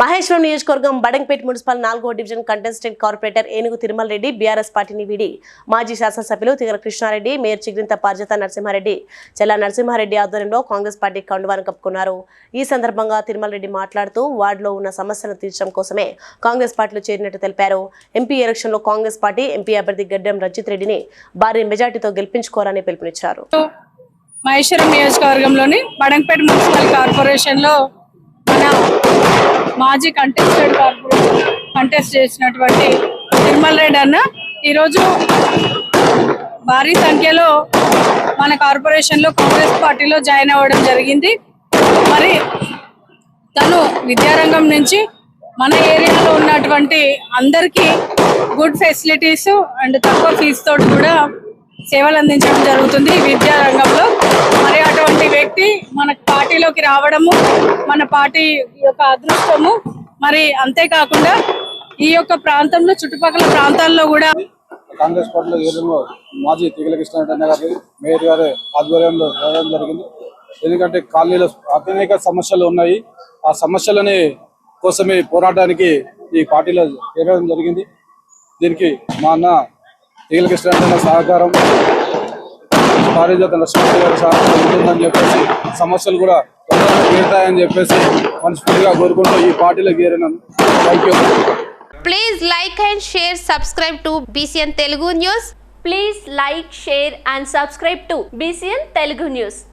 మహేశ్వరం నియోజకవర్గం బడంపేట్ మున్సిపల్ నాలుగో division contestant corporator Enugu Tirumala Reddy BRS పార్టీని వీడి మాజీ శాసనసభ్యులు తిగర కృష్ణారెడ్డి మేయర్ చిగ్రింత పార్జత నరసింహారెడ్డి చెల్లా నరసింహారెడ్డి ఆధ్వర్యంలో కాంగ్రెస్ పార్టీ కండువాను కప్పుకున్నారు. ఈ సందర్భంగా తిరుమల రెడ్డి మాట్లాడుతూ వార్డులో ఉన్న సమస్యలను తీర్చడం కోసమే కాంగ్రెస్ పార్టీలో చేరినట్టు తెలిపారు. ఎంపీ ఎలక్షన్లో కాంగ్రెస్ పార్టీ ఎంపీ అభ్యర్థి గడ్డం రంజిత్ రెడ్డిని భారీ మెజార్టీతో గెలిపించుకోవాలని పిలుపునిచ్చారు. మహేశ్వరం నియోజకవర్గంలోని బడంపేట మున్సిపల్ కార్పొరేషన్లో మాజీ కంటెస్టెడ్ కార్పొరేషన్ కంటెస్ట్ చేసినటువంటి తిరుమల రెడ్డి అన్న. ఈరోజు భారీ సంఖ్యలో మన కార్పొరేషన్లో కాంగ్రెస్ పార్టీలో జాయిన్ అవ్వడం జరిగింది. మరి తను విద్యారంగం నుంచి మన ఏరియాలో ఉన్నటువంటి అందరికీ గుడ్ ఫెసిలిటీస్ అండ్ తక్కువ ఫీజు తోటి కూడా సేవలు అందించడం జరుగుతుంది విద్యారంగంలో. మరి వ్యక్తి మన పార్టీలోకి రావడము మన పార్టీ యొక్క అదృష్టము. మరి అంతేకాకుండా ఈ యొక్క ప్రాంతంలో చుట్టుపక్కల ప్రాంతాల్లో కూడా కాంగ్రెస్ పార్టీలో ఏదో మాజీ తిగల కృష్ణారెడ్డి గారి మేయర్ గారి ఆధ్వర్యంలో జరగడం జరిగింది. ఎందుకంటే కాలనీలో అనేక సమస్యలు ఉన్నాయి. ఆ సమస్యలని కోసమే పోరాటానికి ఈ పార్టీలో చేరడం జరిగింది. దీనికి మా అన్న తిగల కృష్ణారెడ్డి సహకారం పారిజాత లక్ష్మీ గారు సహాయపడుతుందని చెప్పేసి సమస్యలు కూడా తీరుతాయని చెప్పేసి మనస్ఫూర్తిగా కోరుకుంటూ ఈ పార్టీలో చేరినాను thank you please like and share subscribe to BCN Telugu news please like share and subscribe to BCN Telugu news